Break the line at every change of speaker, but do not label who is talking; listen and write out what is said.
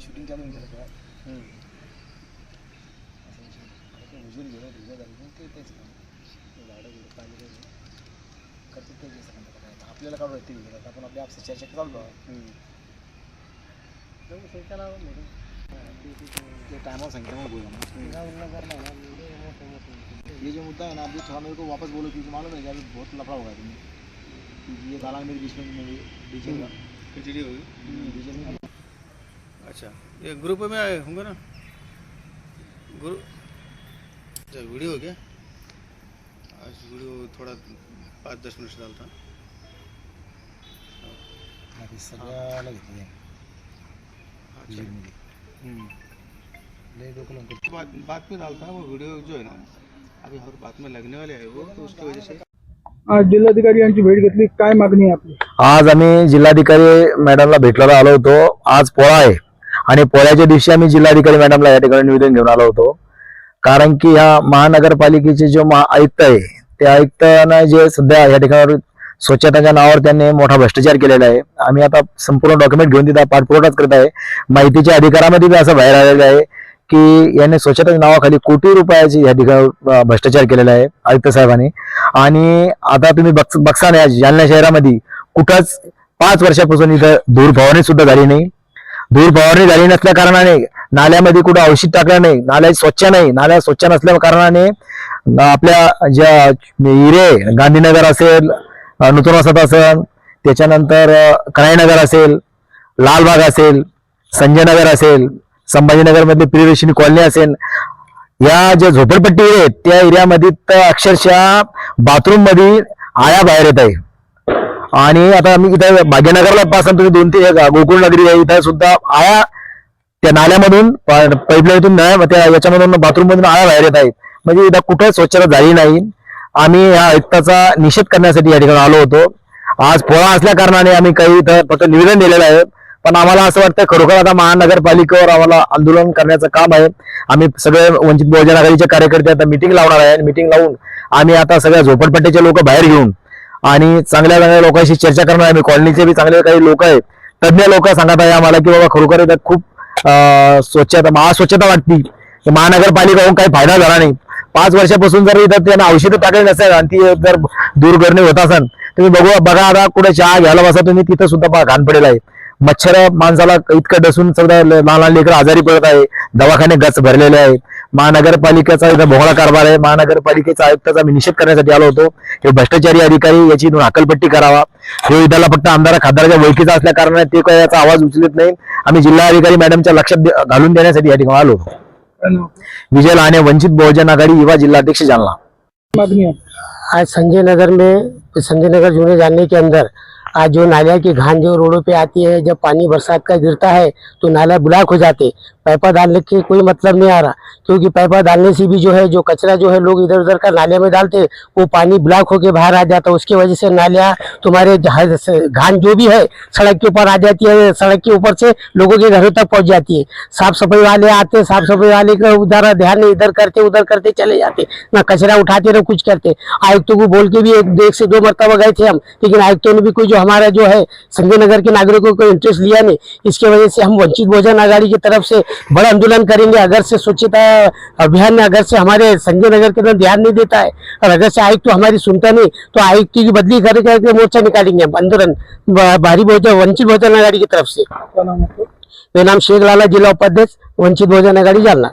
Shooting चालू होईल visual गेलं ते तेच काम झाडं बिडं पाणी करतात ते आपल्याला काढू आपण आपल्या चर्चा चाललो आहे. ते टायमावर सांगितलं मग बोला ये जो मुद्दा है ना अभी थोड़ा मेरे को वापस बोलो क्योंकि मालूम है कि अभी बहुत लफड़ा होगा तुम्हें क्योंकि ये दालान मेरे बीच में मेरी डीजे का डीजे में
अच्छा ये ग्रुप में आए होंगे ना? ग्रुप अच्छा वीडियो हो क्या? आज वीडियो थोड़ा पाच दस मिनिट चालता
अभी सगळ्याला घेतली आहे
अच्छा। हम्म.
लय डोकं लावून
बाद बाद में डालता है वो वीडियो जो है ना अभी और बाद में लगने वाले है वो तो उसकी वजह से।
आज जिल्हाधिकारी यांची भेट घेतली. काय मागणी आहे आपली?
आज आम्ही जिल्हाधिकारी मॅडमला भेटलेलो आलो होतो. आज पोळा आहे. आणि पोळ्याच्या दिवशी आम्ही जिल्हाधिकारी मॅडमला या ठिकाणी निवेदन घेऊन आलो होतो. कारण की ह्या महानगरपालिकेचे जे महा आयुक्त आहे त्या आयुक्तांना जे सध्या या ठिकाणी स्वच्छताच्या नावावर त्यांनी मोठा भ्रष्टाचार केलेला आहे. आम्ही आता संपूर्ण डॉक्युमेंट घेऊन तिथं पाठपुरवठाच करत आहे. माहितीच्या अधिकारामध्ये बी असं बाहेर आलेलं आहे की यांनी स्वच्छतेच्या नावाखाली कोटी रुपयाची या ठिकाणी भ्रष्टाचार केलेला आहे आयुक्त साहेबांनी. आणि आता तुम्ही बघ बघसा ना या जालना शहरामध्ये कुठंच पाच वर्षापासून इथं धूर फवारणी सुद्धा झाली नाही. धूर फवारणी झाली नसल्या कारणाने नाल्यामध्ये कुठं औषध टाकलं नाही नाल्या स्वच्छ नाही नाल्या स्वच्छ नसल्या कारणाने आपल्या ज्या हिरे गांधीनगर असेल नूतन वसत असेल त्याच्यानंतर अं, असेल लालबाग असेल संजयनगर असेल संभाजीनगर मधली कॉलनी असेल या ज्या झोपडपट्टी आहेत त्या एरियामध्ये तर अक्षरशः बाथरूममध्ये आया बाहेर येत आहे. आणि आता आम्ही इथं भाग्यनगरला पासून तुम्ही दोन तीन गोकुळ नगरी आहे इथं सुद्धा आया. त्या नाल्यामधून पाईपलाईनतून नळ्या त्या याच्यामधून बाथरूम मधून आया बाहेर येत आहेत. म्हणजे इथं कुठं स्वच्छता झाली नाही. आम्ही या आयुक्ताचा निषेध करण्यासाठी या ठिकाणी आलो होतो. आज पोळा असल्या कारणाने आम्ही काही इथं फक्त निवेदन दिलेलं आहे. पण आम्हाला असं वाटतं खरोखर आता महानगरपालिकेवर आम्हाला आंदोलन करण्याचं काम आहे. आम्ही सगळे वंचित बहुजन आघाडीचे कार्यकर्ते आता मिटिंग लावणार आहे. मिटिंग लावून आम्ही आता सगळ्या झोपडपट्टीचे लोक बाहेर घेऊन आणि चांगल्या चांगल्या लोकांशी चर्चा करणार आहे. आम्ही कॉलनीचे बी चांगले काही लोक आहेत. तज्ञ लोक सांगत आहे आम्हाला की बाबा खरोखर इथं खूप स्वच्छता महास्वच्छता वाटती. की महानगरपालिका होऊन काही फायदा झाला नाही. पाच वर्षापासून जर इथं त्यांना औषधं टाकली नसेल आणि ती जर दूरगरणी होत असेल तुम्ही बघू बघा आता कुठे चहा घ्यायला बसा तुम्ही तिथं सुद्धा घाण पडेल आहे. मच्छर माणसाला इतकं डसून सगळं लहान लहान लेकरं आजारी पडत आहे. दवाखाने गच भरलेले आहेत. महानगरपालिकेचा इथं भोंगळा कारभार आहे. महानगरपालिकेचा आयुक्ताचा आम्ही निषेध करण्यासाठी आलो होतो. हे भ्रष्टाचारी अधिकारी याची इथून हकलपट्टी करावा. हे इथला फक्त आमदार खासदाराच्या ओळखीचा असल्या कारणाने ते काही याचा आवाज उचलत नाही. आम्ही जिल्हाधिकारी मॅडमच्या लक्षात घालून देण्यासाठी या ठिकाणी आलो होतो? विजय लहाने वंचित बहुजन आघाड़ी युवा जिलाध्यक्ष जालना.
आज संजय नगर में संजय नगर जूने जाने के अंदर आज जो नालिया की घान जो रोडों पे आती है जब पानी बरसात का गिरता है तो नाला ब्लॉक हो जाते। पाइपा डालने के कोई मतलब नहीं आ रहा। क्योंकि पाइपा डालने से भी जो है, जो कचरा जो है लोग इधर उधर का नाले में डालते, वो पानी ब्लॉक होके बाहर आ जाता है उसकी वजह से नालिया तुम्हारे घान जो भी है, सड़क के ऊपर आ जाती है, सड़क के ऊपर से लोगों के घरों तक पहुँच जाती है। साफ़ सफ़ाई वाले आते साफ़ सफ़ाई वाले का उधर ध्यान नहीं, इधर करते, उधर करते, चले जाते। ना कचरा उठाते, ना कुछ करते। आयुक्तों को बोल के भी एक एक से दो मरतबा गए थे हम, लेकिन आयुक्तों ने भी कोई जो हमारा जो है, संजय नगर के नागरिकों को इंटरेस्ट लिया नहीं। इसके वजह से हम वंचित भोजन आघाड़ी की तरफ़ से बड़ा आंदोलन करेंगे। अगर से स्वच्छता अभियान में अगर से हमारे संजय नगर के अंदर ध्यान नहीं देता है और अगर से आयुक्त हमारी सुनता नहीं तो आयुक्त की बदली कर करके मोर्चा निकालेंगे हम। आंदोलन भारी बहुजन वंचित बहुजन आघाड़ी की तरफ से? मेरा नाम शेख लाला जिला उपाध्यक्ष वंचित बहुजन आघाड़ी जालना।